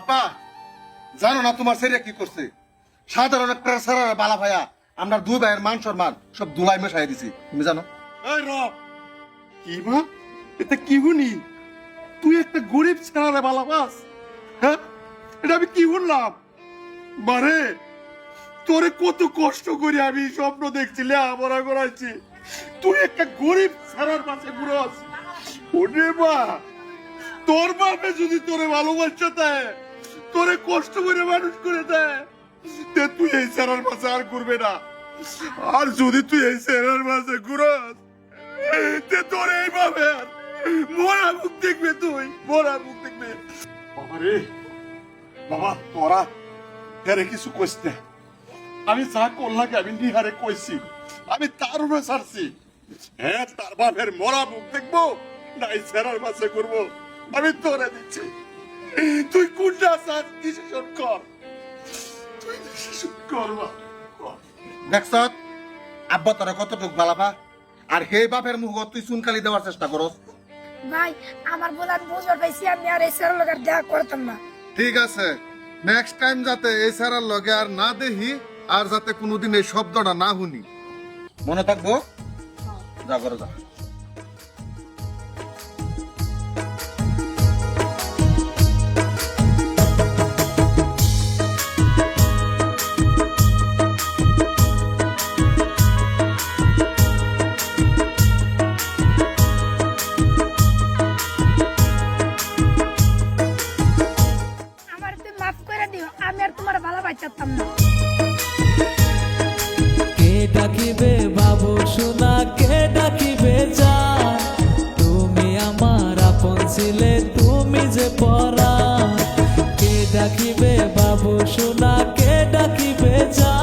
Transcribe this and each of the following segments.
আপা, জানো না তোমার ছেলে কি করছে? সাধারণ একটা সারা বালা ভাইয়া, আমরা দুই ভাইয়ের মান সম্মান সব দুলাই মেশাই দিছি। তুমি জানো? কি মা? এটা কি হুনি? তুই একটা গরিব ছেড়ারে বালাবাস হ্যাঁ? এটা আমি কি শুনলাম মারে তোরে কত কষ্ট করে আমি স্বপ্ন দেখছি, লেখাপড়া করাইছি। তুই একটা গরিব ছেড়ার পাশে ঘুরস। ওরে মা! তোর বাপে যদি তোরে ভালোবাসতে দেয় তোরে কষ্ট করে মানুষ করে দেয় তুই এই ছেড়ার পাশে আর ঘুরবে না। আর যদি তুই এই ছেড়ার পাশে ঘুরস তোর এইভাবে আর মরা মুখ দেখবে তুই, মরা মুখ দেখবে। বাবা রে, বাবা, তোরা হেরে কিছু কইস না। আমি যা করলাম আমি নিহারে কইছি, আমি তার উপরে ছাড়ছি। হ্যাঁ তার বাপের মরা মুখ দেখব, না এই ছেড়ার পাশে করব আমি তোরে দিচ্ছি। তুই কোনটা চাস ডিসিশন কর। তুই ডিসিশন কর দেখছ আব্বা তোরা কতটুক বালাপা আর হে বাপের মুখ তুই চুনকালি দেওয়ার চেষ্টা করস। ভাই আমার বোলার বুঝবার পাইছি আমি আর এই স্যারের লোকের দেখা করতাম না। ঠিক আছে নেক্সট টাইম যাতে এই সারার লগে আর না দেখি আর যাতে কোনোদিন এই শব্দটা না শুনি। মনে থাকব? যা করো যা। ডাকিবে বাবু সোনা কে ডাকিবে যা তুমি আমার আপন ছিলে, তুমি যে পরা। কে ডাকিবে বাবু সোনা কে ডাকিবে যা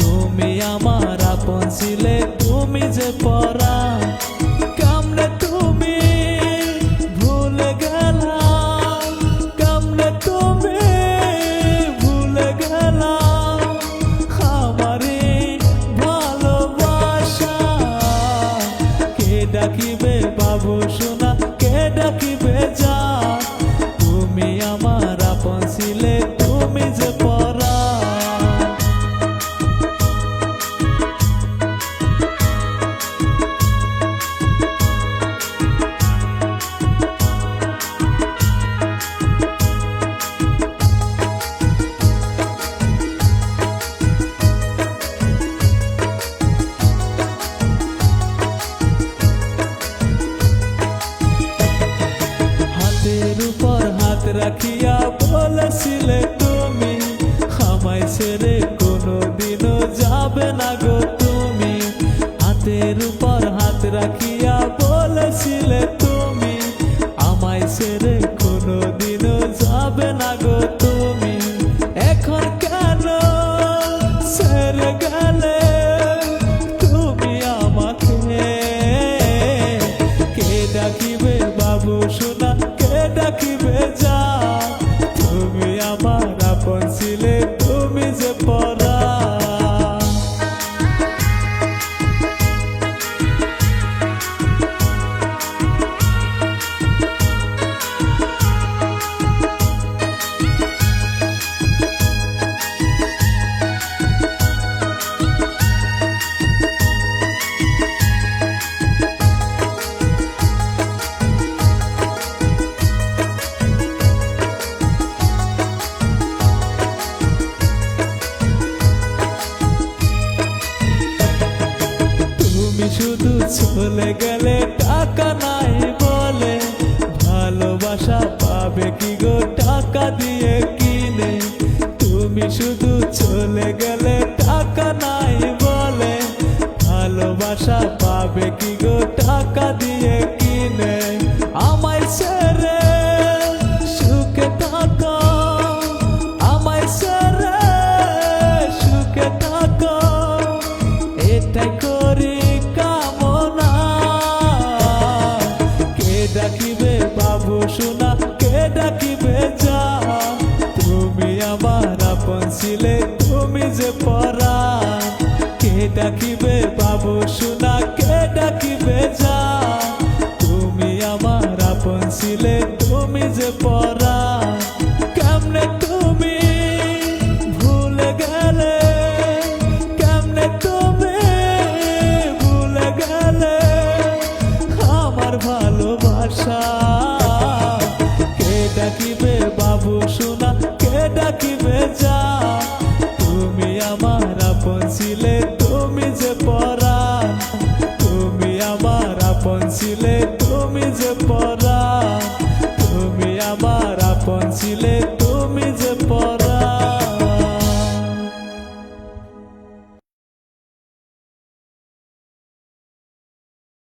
তুমি আমার আপন ছিলে, তুমি যে পরা। রাখিয়া বলেছিলে তুমি আমায় ছেড়ে কোনো দিনও যাবে না গো তুমি। হাতের উপর চলে গেলে টাকা নাই বলে। ভালোবাসা পাবে কি গো? টাকা দিয়ে কিনে। তুমি শুধু চলে গেলে টাকা নাই বলে। ভালোবাসা পাবে কি গো? টাকা দিয়ে ছিলে তুমি যে পরা আমার আপন ছিলে তুমি যে পরাণ